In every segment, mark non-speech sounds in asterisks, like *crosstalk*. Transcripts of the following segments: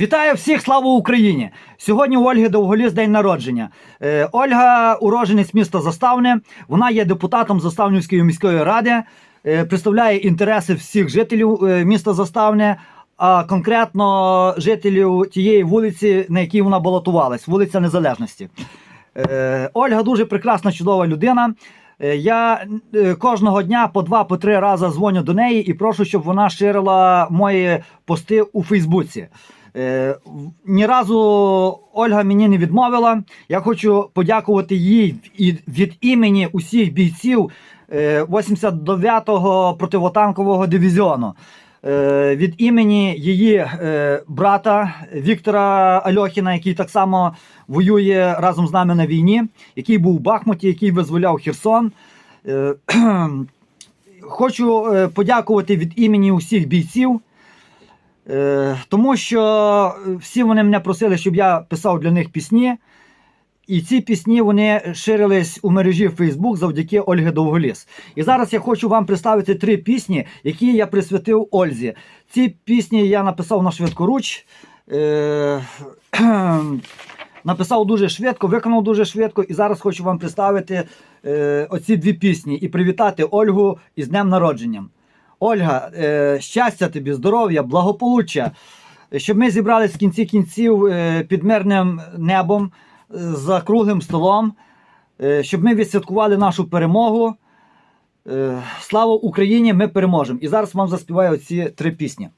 Вітаю всіх, слава Україні! Сьогодні у Ольги Довголіс день народження. Е, Ольга уродженець міста Заставне. Вона є депутатом Заставнівської міської ради, е, представляє інтереси всіх жителів е, міста Заставне, а конкретно жителів тієї вулиці, на якій вона балотувалась, вулиця Незалежності. Е, Ольга дуже прекрасна, чудова людина. Е, Я е, кожного дня по два по три рази дзвоню до неї і прошу, щоб вона ширила мої пости у Фейсбуці. Е, Ні разу Ольга мені не відмовила. Я хочу подякувати їй від імені усіх бійців е, 89-го противотанкового дивізіону. Е, Від імені її е, брата Віктора Альохіна, який так само воює разом з нами на війні, який був у Бахмуті, який визволяв Херсон. Е, *clears throat* Хочу е, подякувати від імені усіх бійців, е, тому що всі вони мене просили, щоб я писав для них пісні. І ці пісні вони ширились у мережі Facebook завдяки Ольги Довголіс. І зараз я хочу вам представити три пісні, які я присвятив Ользі. Ці пісні я написав на швидкоруч. Е- *clears throat* написав дуже швидко, виконав дуже швидко. І зараз хочу вам представити е- оці дві пісні і привітати Ольгу із днем народженням. Ольга, е- щастя тобі, здоров'я, благополуччя, щоб ми зібрались в кінці кінців е- під мирним небом, е, за круглим столом, е, щоб ми відсвяткували нашу перемогу. Е, Слава Україні! Ми переможемо! І зараз вам заспіваю оці три пісні.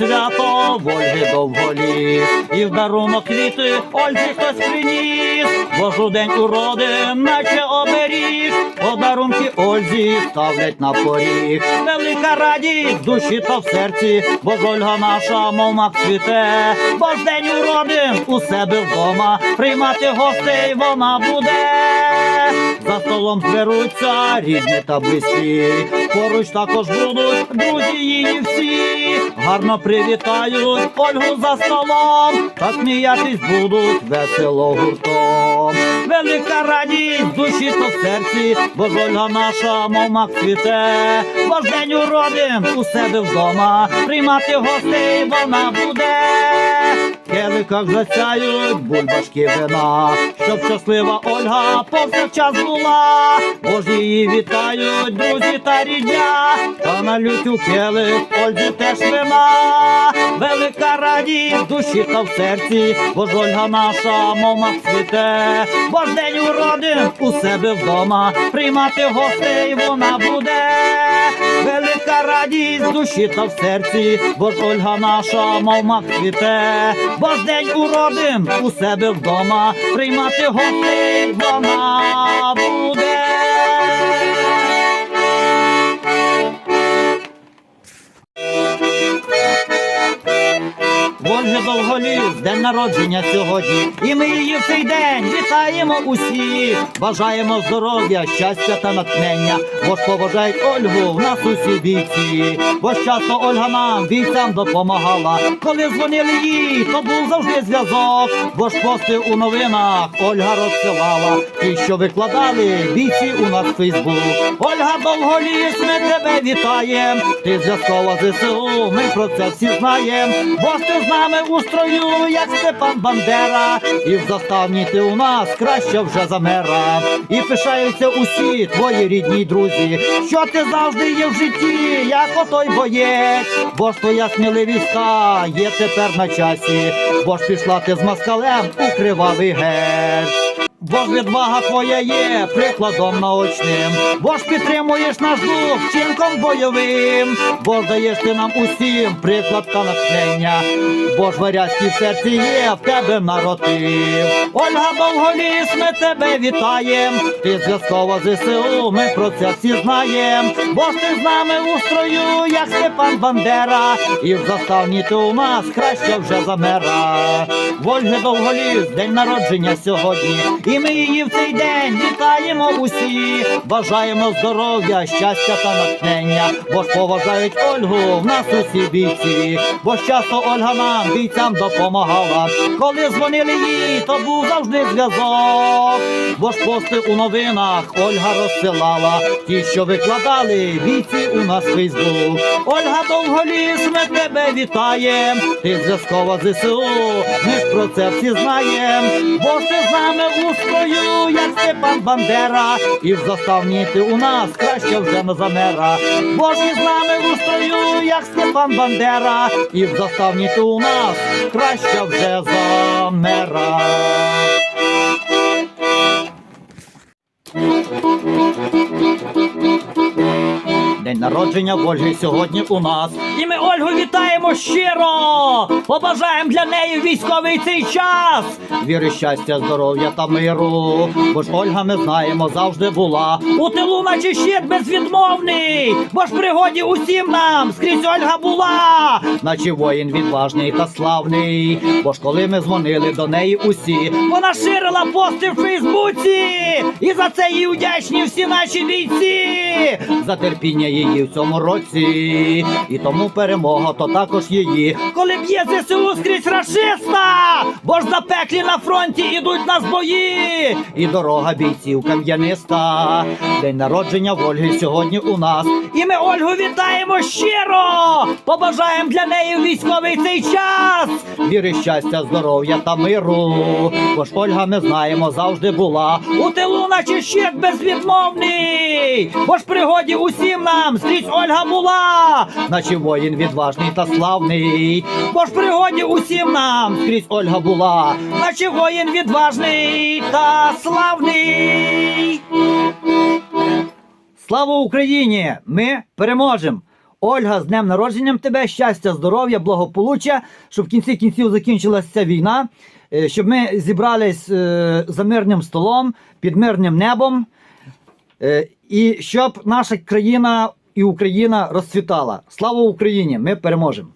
Свято в Ольги довголіс, і в дарунок квіти Ользі хтось приніс, Божу день уроди, наче оберіг, подарунки Ользі ставлять на поріг. Велика радість в душі та в серці, бо ж Ольга наша, мов мак цвіте, бо ж день уроди у себе вдома, приймати гостей вона буде. За столом зберуться рідні та близькі, поруч також будуть друзі її всі. Гарно привітають Ольгу за столом, та сміятись будуть весело гуртом. Велика радість душі та в серці, бо ж Ольга наша, мов мак цвіте, бо ж у себе вдома, приймати гостей вона буде. Келиках засяють бульбашки вина, щоб щаслива Ольга повсякчас була. Бо її вітають друзі та рідня, та налють у келих Ользі теж вина. Велика радість душі та в серці, бо ж Ольга наша, мов мак цвіте, бо ж день уродин у себе вдома, приймати гостей вона буде. Велика радість душі та в серці, бо ж Ольга наша, мов мак бо ж день уродин у себе вдома, приймати гостей вона буде. В Довголіс, день народження сьогодні, і ми її в цей день вітаємо усі, бажаємо здоров'я, щастя та натхнення, бо ж поважають Ольгу в нас усі бійці, бо часто Ольга нам бійцям допомагала. Коли дзвонили їй, то був завжди зв'язок, бо ж пости у новинах Ольга розсилала, ті, що викладали бійці у нас в Фейсбук. Ольга Довголіс, ми тебе вітаєм, ти зв'язкова ЗСУ, ми про це всі знаєм, бо ж ти з нами у строю, як Степан Бандера, і в заставні ти у нас краще вже за мера. І пишаються усі твої рідні друзі, що ти завжди є в житті, як отой боєць, бо ж твоя сміливість є тепер на часі, бо ж пішла ти з москалем у кривавий геть. Бо ж відвага твоя є прикладом наочним, бо ж підтримуєш наш дух вчинком бойовим, бо ж даєш ти нам усім приклад та натхнення, бо ж варязький в серці є, в тебе народив. Ольга Довголіс, ми тебе вітаєм, ти зв'язкова ЗСУ, ми про це всі знаєм, бо ж ти з нами у строю, як Степан Бандера, і в заставні ти у нас краще вже за мера. Довголіс, день народження сьогодні, і ми її в цей день вітаємо усі, бажаємо здоров'я, щастя та натхнення, бо ж поважають Ольгу в нас усі бійці, бо ж часто Ольга нам бійцям допомагала. Коли дзвонили їй, то був завжди зв'язок. Бо ж пости у новинах Ольга розсилала, ті, що викладали бійці у нас Фейсбук. Ольга Довголіс, ми тебе вітаєм. Ти зв'язкова ЗСУ, ми ж про це всі знаєм. Бо ж ти з нами у строю, як Степан Бандера, і в заставні ти у нас краще вже не замера. Бо ж з нами у устрою, як Степан Бандера, і в заставні ти у нас краще вже замера. День народження в Ольги сьогодні у нас. І ми Ольгу вітаємо щиро! Побажаємо для неї військовий цей час! Віри, щастя, здоров'я та миру. Бо ж Ольга, ми знаємо, завжди була. У тилу, наче щит безвідмовний. Бо ж пригоді усім нам скрізь Ольга була, наче воїн відважний та славний. Бо ж коли ми дзвонили до неї усі, вона ширила пости в Фейсбуці. І за це їй вдячні всі наші бійці. За терпіння її в цьому році. І тому перемога то також її. Коли б'є ЗСУ скрізь рашиста, бо ж запеклі на фронті ідуть нас бої. І дорога бійців кам'яниста. День народження в Ольги сьогодні у нас. І ми Ольгу вітаємо щиро! Побажаємо для неї в військовий цей час. Віри, щастя, здоров'я та миру. Бо ж Ольга, ми знаємо, завжди була. У тилу, наче щит безвідмовний. Бо ж пригоді усім нам скрізь Ольга була, наче воїн відважний та славний. Бо ж пригоді усім нам скрізь Ольга була, наче воїн відважний та славний. Слава Україні! Ми переможемо! Ольга, з днем народженням тебе, щастя, здоров'я, благополуччя, щоб в кінці кінців закінчилася війна, е, щоб ми зібрались е, за мирним столом, під мирним небом, е, і щоб наша країна і Україна розцвітала. Слава Україні! Ми переможемо!